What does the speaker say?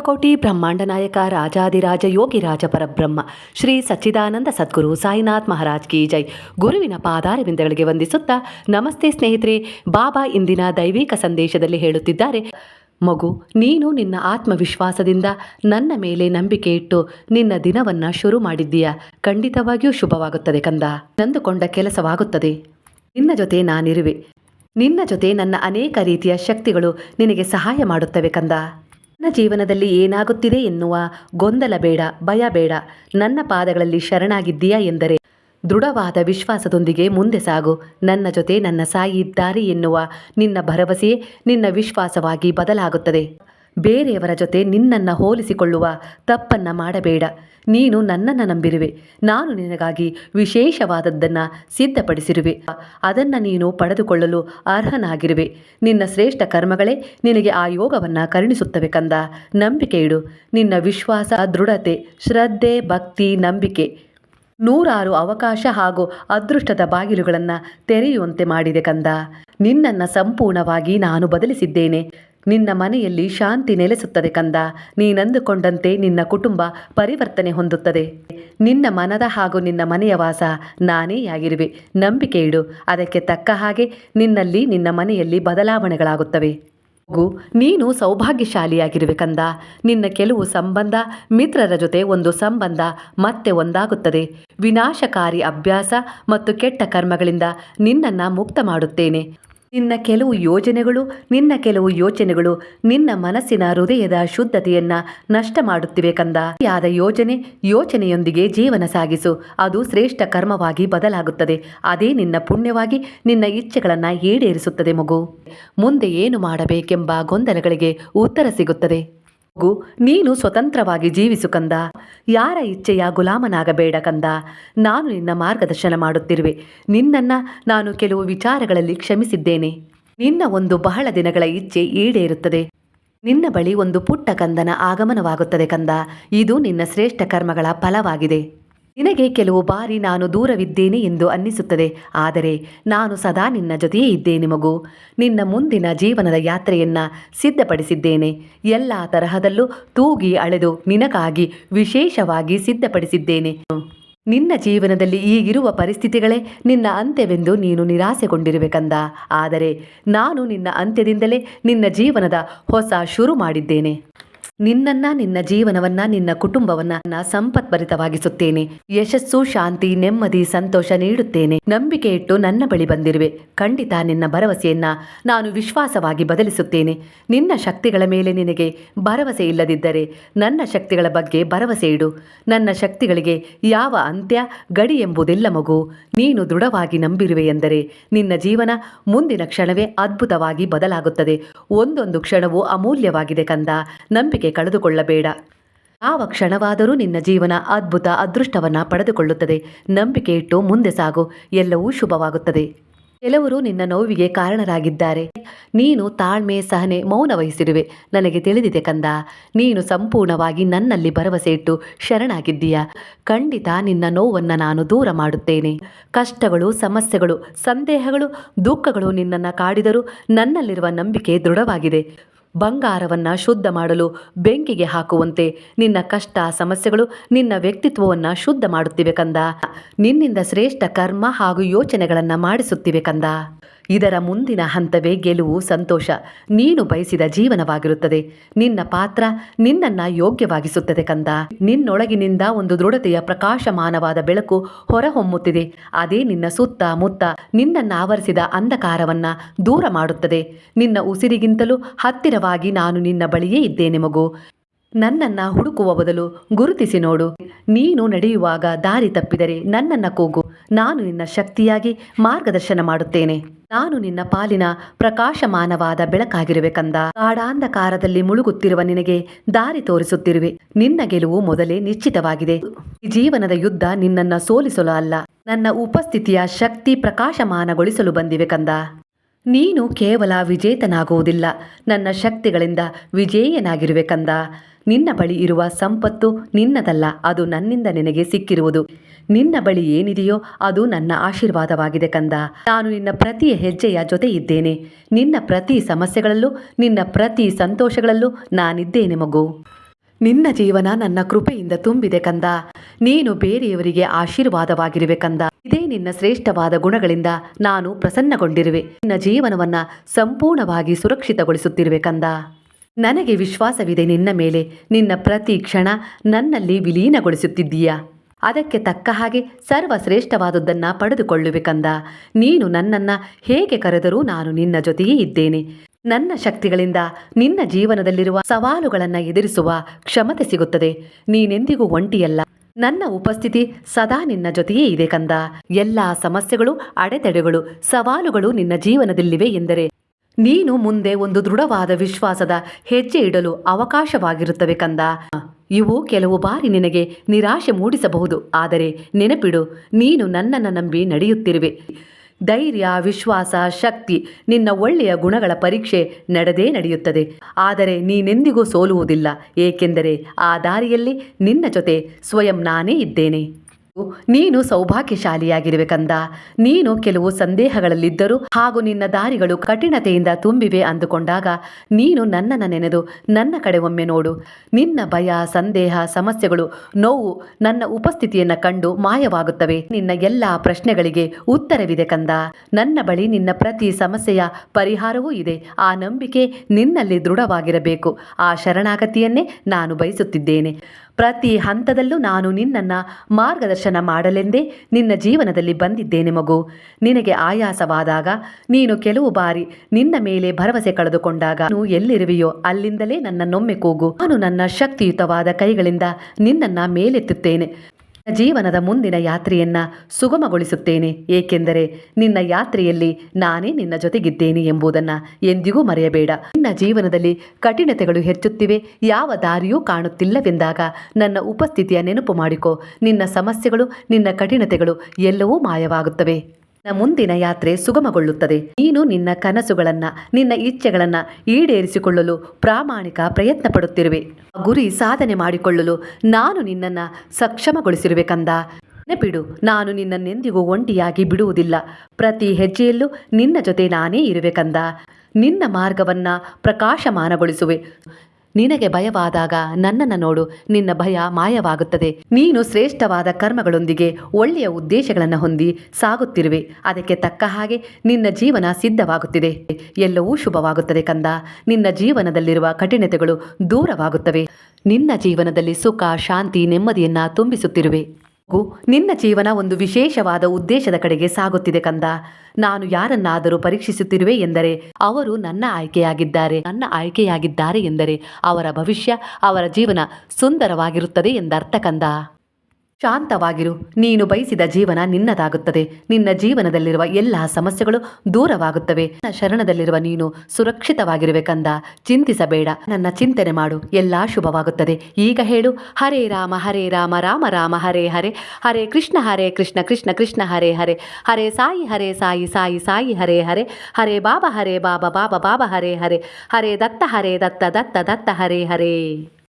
ಕೋಟಿ ಬ್ರಹ್ಮಾಂಡ ನಾಯಕ ರಾಜಾದಿರಾಜ ಯೋಗಿರಾಜ ಪರಬ್ರಹ್ಮ ಶ್ರೀ ಸಚ್ಚಿದಾನಂದ ಸದ್ಗುರು ಸಾಯಿನಾಥ್ ಮಹಾರಾಜ್ ಕಿ ಜೈ. ಗುರುವಿನ ಪಾದಾರವಿಂದಗಳಿಗೆ ವಂದಿಸುತ್ತಾ ನಮಸ್ತೆ ಸ್ನೇಹಿತರೆ, ಬಾಬಾ ಇಂದಿನ ದೈವಿಕ ಸಂದೇಶದಲ್ಲಿ ಹೇಳುತ್ತಿದ್ದಾರೆ. ಮಗು, ನೀನು ನಿನ್ನ ಆತ್ಮವಿಶ್ವಾಸದಿಂದ ನನ್ನ ಮೇಲೆ ನಂಬಿಕೆ ಇಟ್ಟು ನಿನ್ನ ದಿನವನ್ನ ಶುರು ಮಾಡಿದ್ದೀಯ? ಖಂಡಿತವಾಗಿಯೂ ಶುಭವಾಗುತ್ತದೆ ಕಂದ. ನಂದುಕೊಂಡ ಕೆಲಸವಾಗುತ್ತದೆ. ನಿನ್ನ ಜೊತೆ ನಾನಿರುವೆ. ನಿನ್ನ ಜೊತೆ ನನ್ನ ಅನೇಕ ರೀತಿಯ ಶಕ್ತಿಗಳು ನಿನಗೆ ಸಹಾಯ ಮಾಡುತ್ತವೆ ಕಂದ. ನನ್ನ ಜೀವನದಲ್ಲಿ ಏನಾಗುತ್ತಿದೆ ಎನ್ನುವ ಗೊಂದಲ ಬೇಡ, ಭಯ ಬೇಡ. ನನ್ನ ಪಾದಗಳಲ್ಲಿ ಶರಣಾಗಿದ್ದೀಯಾ ಎಂದರೆ ದೃಢವಾದ ವಿಶ್ವಾಸದೊಂದಿಗೆ ಮುಂದೆ ಸಾಗು. ನನ್ನ ಜೊತೆ ನನ್ನ ಸಾಯಿ ಇದ್ದಾರೆ ಎನ್ನುವ ನಿನ್ನ ಭರವಸೆಯೇ ನಿನ್ನ ವಿಶ್ವಾಸವಾಗಿ ಬದಲಾಗುತ್ತದೆ. ಬೇರೆಯವರ ಜೊತೆ ನಿನ್ನನ್ನು ಹೋಲಿಸಿಕೊಳ್ಳುವ ತಪ್ಪನ್ನು ಮಾಡಬೇಡ. ನೀನು ನನ್ನನ್ನು ನಂಬಿರುವೆ. ನಾನು ನಿನಗಾಗಿ ವಿಶೇಷವಾದದ್ದನ್ನು ಸಿದ್ಧಪಡಿಸಿರುವೆ. ಅದನ್ನು ನೀನು ಪಡೆದುಕೊಳ್ಳಲು ಅರ್ಹನಾಗಿರುವೆ. ನಿನ್ನ ಶ್ರೇಷ್ಠ ಕರ್ಮಗಳೇ ನಿನಗೆ ಆ ಯೋಗವನ್ನು ಕರುಣಿಸುತ್ತವೆ ಕಂದ. ನಂಬಿಕೆ ಇಡು. ನಿನ್ನ ವಿಶ್ವಾಸ, ದೃಢತೆ, ಶ್ರದ್ಧೆ, ಭಕ್ತಿ, ನಂಬಿಕೆ ನೂರಾರು ಅವಕಾಶ ಹಾಗೂ ಅದೃಷ್ಟದ ಬಾಗಿಲುಗಳನ್ನು ತೆರೆಯುವಂತೆ ಮಾಡಿದೆ ಕಂದ. ನಿನ್ನನ್ನು ಸಂಪೂರ್ಣವಾಗಿ ನಾನು ಬದಲಿಸಿದ್ದೇನೆ. ನಿನ್ನ ಮನೆಯಲ್ಲಿ ಶಾಂತಿ ನೆಲೆಸುತ್ತದೆ ಕಂದ. ನೀನಂದುಕೊಂಡಂತೆ ನಿನ್ನ ಕುಟುಂಬ ಪರಿವರ್ತನೆ ಹೊಂದುತ್ತದೆ. ನಿನ್ನ ಮನದ ಹಾಗೂ ನಿನ್ನ ಮನೆಯ ವಾಸ ನಾನೇ ಆಗಿರುವೆ. ನಂಬಿಕೆ ಇಡು. ಅದಕ್ಕೆ ತಕ್ಕ ಹಾಗೆ ನಿನ್ನಲ್ಲಿ ನಿನ್ನ ಮನೆಯಲ್ಲಿ ಬದಲಾವಣೆಗಳಾಗುತ್ತವೆ. ಹಾಗೂ ನೀನು ಸೌಭಾಗ್ಯಶಾಲಿಯಾಗಿರುವೆ ಕಂದ. ನಿನ್ನ ಕೆಲವು ಸಂಬಂಧ ಮಿತ್ರರ ಜೊತೆ ಒಂದು ಸಂಬಂಧ ಮತ್ತೆ ಒಂದಾಗುತ್ತದೆ. ವಿನಾಶಕಾರಿ ಅಭ್ಯಾಸ ಮತ್ತು ಕೆಟ್ಟ ಕರ್ಮಗಳಿಂದ ನಿನ್ನನ್ನು ಮುಕ್ತ ಮಾಡುತ್ತೇನೆ ನಿನ್ನ ಕೆಲವು ಯೋಜನೆಗಳು, ನಿನ್ನ ಕೆಲವು ಯೋಚನೆಗಳು ನಿನ್ನ ಮನಸ್ಸಿನ ಹೃದಯದ ಶುದ್ಧತೆಯನ್ನ ನಷ್ಟ ಮಾಡುತ್ತಿವೆ ಕಂದ. ಯಾದ ಯೋಜನೆ, ಯೋಚನೆಯೊಂದಿಗೆ ಜೀವನ ಸಾಗಿಸು. ಅದು ಶ್ರೇಷ್ಠ ಕರ್ಮವಾಗಿ ಬದಲಾಗುತ್ತದೆ. ಅದೇ ನಿನ್ನ ಪುಣ್ಯವಾಗಿ ನಿನ್ನ ಇಚ್ಛೆಗಳನ್ನು ಈಡೇರಿಸುತ್ತದೆ ಮಗು. ಮುಂದೆ ಏನು ಮಾಡಬೇಕೆಂಬ ಗೊಂದಲಗಳಿಗೆ ಉತ್ತರ ಸಿಗುತ್ತದೆ. ನೀನು ಸ್ವತಂತ್ರವಾಗಿ ಜೀವಿಸು ಕಂದ. ಯಾರ ಇಚ್ಛೆಯ ಗುಲಾಮನಾಗಬೇಡ ಕಂದ. ನಾನು ನಿನ್ನ ಮಾರ್ಗದರ್ಶನ ಮಾಡುತ್ತಿರುವೆ. ನಿನ್ನನ್ನ ನಾನು ಕೆಲವು ವಿಚಾರಗಳಲ್ಲಿ ಕ್ಷಮಿಸಿದ್ದೇನೆ. ನಿನ್ನ ಒಂದು ಬಹಳ ದಿನಗಳ ಇಚ್ಛೆ ಈಡೇರುತ್ತದೆ. ನಿನ್ನ ಬಳಿ ಒಂದು ಪುಟ್ಟ ಕಂದನ ಆಗಮನವಾಗುತ್ತದೆ ಕಂದ. ಇದು ನಿನ್ನ ಶ್ರೇಷ್ಠ ಕರ್ಮಗಳ ಫಲವಾಗಿದೆ. ನಿನಗೆ ಕೆಲವು ಬಾರಿ ನಾನು ದೂರವಿದ್ದೇನೆ ಎಂದು ಅನ್ನಿಸುತ್ತದೆ. ಆದರೆ ನಾನು ಸದಾ ನಿನ್ನ ಜೊತೆಯೇ ಇದ್ದೇನೆ ಮಗು. ನಿನ್ನ ಮುಂದಿನ ಜೀವನದ ಯಾತ್ರೆಯನ್ನ ಸಿದ್ಧಪಡಿಸಿದ್ದೇನೆ. ಎಲ್ಲ ತರಹದಲ್ಲೂ ತೂಗಿ ಅಳೆದು ನಿನಗಾಗಿ ವಿಶೇಷವಾಗಿ ಸಿದ್ಧಪಡಿಸಿದ್ದೇನೆ. ನಿನ್ನ ಜೀವನದಲ್ಲಿ ಈಗಿರುವ ಪರಿಸ್ಥಿತಿಗಳೇ ನಿನ್ನ ಅಂತ್ಯವೆಂದು ನೀನು ನಿರಾಸೆಗೊಂಡಿರಬೇಕಂದ ಆದರೆ ನಾನು ನಿನ್ನ ಅಂತ್ಯದಿಂದಲೇ ನಿನ್ನ ಜೀವನದ ಹೊಸ ಶುರು ಮಾಡಿದ್ದೇನೆ. ನಿನ್ನನ್ನ, ನಿನ್ನ ಜೀವನವನ್ನ, ನಿನ್ನ ಕುಟುಂಬವನ್ನ ನನ್ನ ಸಂಪತ್ಭರಿತವಾಗಿಸುತ್ತೇನೆ. ಯಶಸ್ಸು, ಶಾಂತಿ, ನೆಮ್ಮದಿ, ಸಂತೋಷ ನೀಡುತ್ತೇನೆ. ನಂಬಿಕೆ ಇಟ್ಟು ನನ್ನ ಬಳಿ ಬಂದಿರುವೆ. ಖಂಡಿತ ನಿನ್ನ ಭರವಸೆಯನ್ನ ನಾನು ವಿಶ್ವಾಸವಾಗಿ ಬದಲಿಸುತ್ತೇನೆ. ನಿನ್ನ ಶಕ್ತಿಗಳ ಮೇಲೆ ನಿನಗೆ ಭರವಸೆ ಇಲ್ಲದಿದ್ದರೆ ನನ್ನ ಶಕ್ತಿಗಳ ಬಗ್ಗೆ ಭರವಸೆ ಇಡು. ನನ್ನ ಶಕ್ತಿಗಳಿಗೆ ಯಾವ ಅಂತ್ಯ ಗಡಿ ಎಂಬುದಿಲ್ಲ ಮಗು. ನೀನು ದೃಢವಾಗಿ ನಂಬಿರುವೆ ಎಂದರೆ ನಿನ್ನ ಜೀವನ ಮುಂದಿನ ಕ್ಷಣವೇ ಅದ್ಭುತವಾಗಿ ಬದಲಾಗುತ್ತದೆ. ಒಂದೊಂದು ಕ್ಷಣವೂ ಅಮೂಲ್ಯವಾಗಿದೆ ಕಂದ. ನಂಬಿಕೆ ಕಳೆದುಕೊಳ್ಳಬೇಡ. ಯಾವ ಕ್ಷಣವಾದರೂ ನಿನ್ನ ಜೀವನ ಅದ್ಭುತ ಅದೃಷ್ಟವನ್ನ ಪಡೆದುಕೊಳ್ಳುತ್ತದೆ. ನಂಬಿಕೆ ಇಟ್ಟು ಮುಂದೆ ಸಾಗು. ಎಲ್ಲವೂ ಶುಭವಾಗುತ್ತದೆ. ಕೆಲವರು ನಿನ್ನ ನೋವಿಗೆ ಕಾರಣರಾಗಿದ್ದಾರೆ. ನೀನು ತಾಳ್ಮೆ, ಸಹನೆ, ಮೌನ ವಹಿಸಿರುವೆ. ನನಗೆ ತಿಳಿದಿದೆ ಕಂದ, ನೀನು ಸಂಪೂರ್ಣವಾಗಿ ನನ್ನಲ್ಲಿ ಭರವಸೆ ಇಟ್ಟು ಶರಣಾಗಿದ್ದೀಯ. ಖಂಡಿತ ನಿನ್ನ ನೋವನ್ನು ನಾನು ದೂರ ಮಾಡುತ್ತೇನೆ. ಕಷ್ಟಗಳು, ಸಮಸ್ಯೆಗಳು, ಸಂದೇಹಗಳು, ದುಃಖಗಳು ನಿನ್ನನ್ನು ಕಾಡಿದರೂ ನನ್ನಲ್ಲಿರುವ ನಂಬಿಕೆ ದೃಢವಾಗಿದೆ. ಬಂಗಾರವನ್ನು ಶುದ್ಧ ಮಾಡಲು ಬೆಂಕಿಗೆ ಹಾಕುವಂತೆ ನಿನ್ನ ಕಷ್ಟ, ಸಮಸ್ಯೆಗಳು ನಿನ್ನ ವ್ಯಕ್ತಿತ್ವವನ್ನು ಶುದ್ಧ ಮಾಡುತ್ತಿವೆ ಕಂದ. ನಿನ್ನಿಂದ ಶ್ರೇಷ್ಠ ಕರ್ಮ ಹಾಗೂ ಯೋಚನೆಗಳನ್ನು ಮಾಡಿಸುತ್ತಿವೆ ಕಂದ. ಇದರ ಮುಂದಿನ ಹಂತವೇ ಗೆಲುವು, ಸಂತೋಷ. ನೀನು ಬಯಸಿದ ಜೀವನವಾಗಿರುತ್ತದೆ. ನಿನ್ನ ಪಾತ್ರ ನಿನ್ನನ್ನ ಯೋಗ್ಯವಾಗಿಸುತ್ತದೆ ಕಂದ. ನಿನ್ನೊಳಗಿನಿಂದ ಒಂದು ದೃಢತೆಯ ಪ್ರಕಾಶಮಾನವಾದ ಬೆಳಕು ಹೊರಹೊಮ್ಮುತ್ತಿದೆ. ಅದೇ ನಿನ್ನ ಸುತ್ತ ಮುತ್ತ ನಿನ್ನನ್ನ ಆವರಿಸಿದ ಅಂಧಕಾರವನ್ನ ದೂರ ಮಾಡುತ್ತದೆ. ನಿನ್ನ ಉಸಿರಿಗಿಂತಲೂ ಹತ್ತಿರವಾಗಿ ನಾನು ನಿನ್ನ ಬಳಿಯೇ ಇದ್ದೇನೆ ಮಗು. ನನ್ನನ್ನ ಹುಡುಕುವ ಬದಲು ಗುರುತಿಸಿ ನೋಡು. ನೀನು ನಡೆಯುವಾಗ ದಾರಿ ತಪ್ಪಿದರೆ ನನ್ನನ್ನ ಕೂಗು. ನಾನು ನಿನ್ನ ಶಕ್ತಿಯಾಗಿ ಮಾರ್ಗದರ್ಶನ ಮಾಡುತ್ತೇನೆ. ನಾನು ನಿನ್ನ ಪಾಲಿನ ಪ್ರಕಾಶಮಾನವಾದ ಬೆಳಕಾಗಿರುವೆ ಕಂದ ಕಾಡಾಂಧಕಾರದಲ್ಲಿ ಮುಳುಗುತ್ತಿರುವ ನಿನಗೆ ದಾರಿ ತೋರಿಸುತ್ತಿರುವೆ. ನಿನ್ನ ಗೆಲುವು ಮೊದಲೇ ನಿಶ್ಚಿತವಾಗಿದೆ. ಜೀವನದ ಯುದ್ಧ ನಿನ್ನನ್ನ ಸೋಲಿಸಲು ಅಲ್ಲ. ನನ್ನ ಉಪಸ್ಥಿತಿಯ ಶಕ್ತಿ ಪ್ರಕಾಶಮಾನಗೊಳಿಸಲು ಬಂದಿವೆ ಕಂದ ನೀನು ಕೇವಲ ವಿಜೇತನಾಗುವುದಿಲ್ಲ. ನನ್ನ ಶಕ್ತಿಗಳಿಂದ ವಿಜೇಯನಾಗಿರುವೆ ಕಂದ ನಿನ್ನ ಬಳಿ ಇರುವ ಸಂಪತ್ತು ನಿನ್ನದಲ್ಲ, ಅದು ನನ್ನಿಂದ ನಿನಗೆ ಸಿಕ್ಕಿರುವುದು. ನಿನ್ನ ಬಳಿ ಏನಿದೆಯೋ ಅದು ನನ್ನ ಆಶೀರ್ವಾದವಾಗಿದೆ ಕಂದ. ನಾನು ನಿನ್ನ ಪ್ರತಿ ಹೆಜ್ಜೆಯ ಜೊತೆ ಇದ್ದೇನೆ ನಿನ್ನ ಪ್ರತಿ ಸಮಸ್ಯೆಗಳಲ್ಲೂ, ನಿನ್ನ ಪ್ರತಿ ಸಂತೋಷಗಳಲ್ಲೂ ನಾನಿದ್ದೇನೆ ಮಗು ನಿನ್ನ ಜೀವನ ನನ್ನ ಕೃಪೆಯಿಂದ ತುಂಬಿದೆ ಕಂದ. ನೀನು ಬೇರೆಯವರಿಗೆ ಆಶೀರ್ವಾದವಾಗಿರುವೆ ಕಂದ. ಇದೇ ನಿನ್ನ ಶ್ರೇಷ್ಠವಾದ ಗುಣಗಳಿಂದ ನಾನು ಪ್ರಸನ್ನಗೊಂಡಿರುವೆ. ನಿನ್ನ ಜೀವನವನ್ನ ಸಂಪೂರ್ಣವಾಗಿ ಸುರಕ್ಷಿತಗೊಳಿಸುತ್ತಿರುವೆ ಕಂದ. ನನಗೆ ವಿಶ್ವಾಸವಿದೆ ನಿನ್ನ ಮೇಲೆ. ನಿನ್ನ ಪ್ರತಿ ಕ್ಷಣ ನನ್ನಲ್ಲಿ ವಿಲೀನಗೊಳಿಸುತ್ತಿದ್ದೀಯಾ? ಅದಕ್ಕೆ ತಕ್ಕ ಹಾಗೆ ಸರ್ವಶ್ರೇಷ್ಠವಾದುದನ್ನು ಪಡೆದುಕೊಳ್ಳುವೆ ಕಂದ. ನೀನು ನನ್ನನ್ನು ಹೇಗೆ ಕರೆದರೂ ನಾನು ನಿನ್ನ ಜೊತೆಯೇ ಇದ್ದೇನೆ. ನನ್ನ ಶಕ್ತಿಗಳಿಂದ ನಿನ್ನ ಜೀವನದಲ್ಲಿರುವ ಸವಾಲುಗಳನ್ನು ಎದುರಿಸುವ ಕ್ಷಮತೆ ಸಿಗುತ್ತದೆ. ನೀನೆಂದಿಗೂ ಒಂಟಿಯಲ್ಲ. ನನ್ನ ಉಪಸ್ಥಿತಿ ಸದಾ ನಿನ್ನ ಜೊತೆಯೇ ಇದೆ ಕಂದ. ಎಲ್ಲ ಸಮಸ್ಯೆಗಳು, ಅಡೆತಡೆಗಳು, ಸವಾಲುಗಳು ನಿನ್ನ ಜೀವನದಲ್ಲಿವೆ ಎಂದರೆ ನೀನು ಮುಂದೆ ಒಂದು ದೃಢವಾದ ವಿಶ್ವಾಸದ ಹೆಜ್ಜೆ ಇಡಲು ಅವಕಾಶವಾಗಿರುತ್ತವೆ ಕಂದ. ಇವು ಕೆಲವು ಬಾರಿ ನಿನಗೆ ನಿರಾಶೆ ಮೂಡಿಸಬಹುದು. ಆದರೆ ನೆನಪಿಡು, ನೀನು ನನ್ನನ್ನು ನಂಬಿ ನಡೆಯುತ್ತಿರುವೆ. ಧೈರ್ಯ, ವಿಶ್ವಾಸ, ಶಕ್ತಿ ನಿನ್ನ ಒಳ್ಳೆಯ ಗುಣಗಳ ಪರೀಕ್ಷೆ ನಡೆದೇ ನಡೆಯುತ್ತದೆ. ಆದರೆ ನೀನೆಂದಿಗೂ ಸೋಲುವುದಿಲ್ಲ. ಏಕೆಂದರೆ ಆ ದಾರಿಯಲ್ಲಿ ನಿನ್ನ ಜೊತೆ ಸ್ವಯಂ ನಾನೇ ಇದ್ದೇನೆ. ನೀನು ಸೌಭಾಗ್ಯಶಾಲಿಯಾಗಿರಬೇಕಂದ. ನೀನು ಕೆಲವು ಸಂದೇಹಗಳಲ್ಲಿದ್ದರೂ ಹಾಗೂ ನಿನ್ನ ದಾರಿಗಳು ಕಠಿಣತೆಯಿಂದ ತುಂಬಿವೆ ಅಂದುಕೊಂಡಾಗ ನೀನು ನನ್ನನ್ನು ನೆನೆದು ನನ್ನ ಕಡೆ ಒಮ್ಮೆ ನೋಡು. ನಿನ್ನ ಭಯ, ಸಂದೇಹ, ಸಮಸ್ಯೆಗಳು, ನೋವು ನನ್ನ ಉಪಸ್ಥಿತಿಯನ್ನು ಕಂಡು ಮಾಯವಾಗುತ್ತವೆ. ನಿನ್ನ ಎಲ್ಲ ಪ್ರಶ್ನೆಗಳಿಗೆ ಉತ್ತರವಿದೆ ಕಂದ ನನ್ನ ಬಳಿ ನಿನ್ನ ಪ್ರತಿ ಸಮಸ್ಯೆಯ ಪರಿಹಾರವೂ ಇದೆ. ಆ ನಂಬಿಕೆ ನಿನ್ನಲ್ಲಿ ದೃಢವಾಗಿರಬೇಕು. ಆ ಶರಣಾಗತಿಯನ್ನೇ ನಾನು ಬಯಸುತ್ತಿದ್ದೇನೆ. ಪ್ರತಿ ಹಂತದಲ್ಲೂ ನಾನು ನಿನ್ನನ್ನು ಮಾರ್ಗದರ್ಶನ ಮಾಡಲೆಂದೇ ನಿನ್ನ ಜೀವನದಲ್ಲಿ ಬಂದಿದ್ದೇನೆ ಮಗು. ನಿನಗೆ ಆಯಾಸವಾದಾಗ, ನೀನು ಕೆಲವು ಬಾರಿ ನಿನ್ನ ಮೇಲೆ ಭರವಸೆ ಕಳೆದುಕೊಂಡಾಗ ನೀನು ಎಲ್ಲಿರುವೆಯೋ ಅಲ್ಲಿಂದಲೇ ನನ್ನನ್ನೊಮ್ಮೆ ಕೂಗು. ನಾನು ನನ್ನ ಶಕ್ತಿಯುತವಾದ ಕೈಗಳಿಂದ ನಿನ್ನನ್ನು ಮೇಲೆತ್ತುತ್ತೇನೆ. ಜೀವನದ ಮುಂದಿನ ಯಾತ್ರೆಯನ್ನ ಸುಗಮಗೊಳಿಸುತ್ತೇನೆ. ಏಕೆಂದರೆ ನಿನ್ನ ಯಾತ್ರೆಯಲ್ಲಿ ನಾನೇ ನಿನ್ನ ಜೊತೆಗಿದ್ದೇನೆ ಎಂಬುದನ್ನು ಎಂದಿಗೂ ಮರೆಯಬೇಡ. ನಿನ್ನ ಜೀವನದಲ್ಲಿ ಕಠಿಣತೆಗಳು ಹೆಚ್ಚುತ್ತಿವೆ. ಯಾವ ದಾರಿಯೂ ಕಾಣುತ್ತಿಲ್ಲವೆಂದಾಗ ನನ್ನ ಉಪಸ್ಥಿತಿಯ ನೆನಪು ಮಾಡಿಕೊ. ನಿನ್ನ ಸಮಸ್ಯೆಗಳು, ನಿನ್ನ ಕಠಿಣತೆಗಳು ಎಲ್ಲವೂ ಮಾಯವಾಗುತ್ತವೆ. ಮುಂದಿನ ಯಾತ್ರೆ ಸುಗಮಗೊಳ್ಳುತ್ತದೆ. ನೀನು ನಿನ್ನ ಕನಸುಗಳನ್ನ, ನಿನ್ನ ಇಚ್ಛೆಗಳನ್ನ ಈಡೇರಿಸಿಕೊಳ್ಳಲು ಪ್ರಾಮಾಣಿಕ ಪ್ರಯತ್ನ ಪಡುತ್ತಿರುವೆ ಗುರಿ ಸಾಧನೆ ಮಾಡಿಕೊಳ್ಳಲು ನಾನು ನಿನ್ನನ್ನ ಸಕ್ಷಮಗೊಳಿಸಿರುವೆ ಕಂದ ನೆನಪಿಡು, ನಾನು ನಿನ್ನನ್ನೆಂದಿಗೂ ಒಂಟಿಯಾಗಿ ಬಿಡುವುದಿಲ್ಲ. ಪ್ರತಿ ಹೆಜ್ಜೆಯಲ್ಲೂ ನಿನ್ನ ಜೊತೆ ನಾನೇ ಇರುವೆ ಕಂದ ನಿನ್ನ ಮಾರ್ಗವನ್ನ ಪ್ರಕಾಶಮಾನಗೊಳಿಸುವೆ. ನಿನಗೆ ಭಯವಾದಾಗ ನನ್ನನ್ನು ನೋಡು, ನಿನ್ನ ಭಯ ಮಾಯವಾಗುತ್ತದೆ. ನೀನು ಶ್ರೇಷ್ಠವಾದ ಕರ್ಮಗಳೊಂದಿಗೆ ಒಳ್ಳೆಯ ಉದ್ದೇಶಗಳನ್ನು ಹೊಂದಿ ಸಾಗುತ್ತಿರುವೆ. ಅದಕ್ಕೆ ತಕ್ಕ ಹಾಗೆ ನಿನ್ನ ಜೀವನ ಸಿದ್ಧವಾಗುತ್ತಿದೆ. ಎಲ್ಲವೂ ಶುಭವಾಗುತ್ತದೆ ಕಂದ. ನಿನ್ನ ಜೀವನದಲ್ಲಿರುವ ಕಠಿಣತೆಗಳು ದೂರವಾಗುತ್ತವೆ. ನಿನ್ನ ಜೀವನದಲ್ಲಿ ಸುಖ, ಶಾಂತಿ, ನೆಮ್ಮದಿಯನ್ನ ತುಂಬಿಸುತ್ತಿರುವೆ. ನಿನ್ನ ಜೀವನ ಒಂದು ವಿಶೇಷವಾದ ಉದ್ದೇಶದ ಕಡೆಗೆ ಸಾಗುತ್ತಿದೆ ಕಂದ. ನಾನು ಯಾರನ್ನಾದರೂ ಪರೀಕ್ಷಿಸುತ್ತಿರುವೆ ಎಂದರೆ ಅವರು ನನ್ನ ಆಯ್ಕೆಯಾಗಿದ್ದಾರೆ ನನ್ನ ಆಯ್ಕೆಯಾಗಿದ್ದಾರೆ ಎಂದರೆ ಅವರ ಭವಿಷ್ಯ, ಅವರ ಜೀವನ ಸುಂದರವಾಗಿರುತ್ತದೆ ಎಂದರ್ಥ ಕಂದ. ಶಾಂತವಾಗಿರು. ನೀನು ಬಯಸಿದ ಜೀವನ ನಿನ್ನದಾಗುತ್ತದೆ. ನಿನ್ನ ಜೀವನದಲ್ಲಿರುವ ಎಲ್ಲ ಸಮಸ್ಯೆಗಳು ದೂರವಾಗುತ್ತವೆ. ನನ್ನ ಶರಣದಲ್ಲಿರುವ ನೀನು ಸುರಕ್ಷಿತವಾಗಿರಬೇಕಂದ ಚಿಂತಿಸಬೇಡ. ನನ್ನ ಚಿಂತನೆ ಮಾಡು. ಎಲ್ಲ ಶುಭವಾಗುತ್ತದೆ. ಈಗ ಹೇಳು. ಹರೇ ರಾಮ ಹರೇ ರಾಮ ರಾಮ ರಾಮ, ಹರೇ ಹರೇ. ಹರೇ ಕೃಷ್ಣ ಹರೇ ಕೃಷ್ಣ ಕೃಷ್ಣ ಕೃಷ್ಣ, ಹರೇ ಹರೇ. ಹರೇ ಸಾಯಿ ಹರೇ ಸಾಯಿ ಸಾಯಿ ಸಾಯಿ, ಹರೇ ಹರೇ. ಹರೇ ಬಾಬಾ ಹರೇ ಬಾಬಾ ಬಾಬಾ ಬಾಬಾ, ಹರೇ ಹರೇ. ಹರೇ ದತ್ತ ಹರೇ ದತ್ತ ದತ್ತ ದತ್ತ, ಹರೇ ಹರೇ.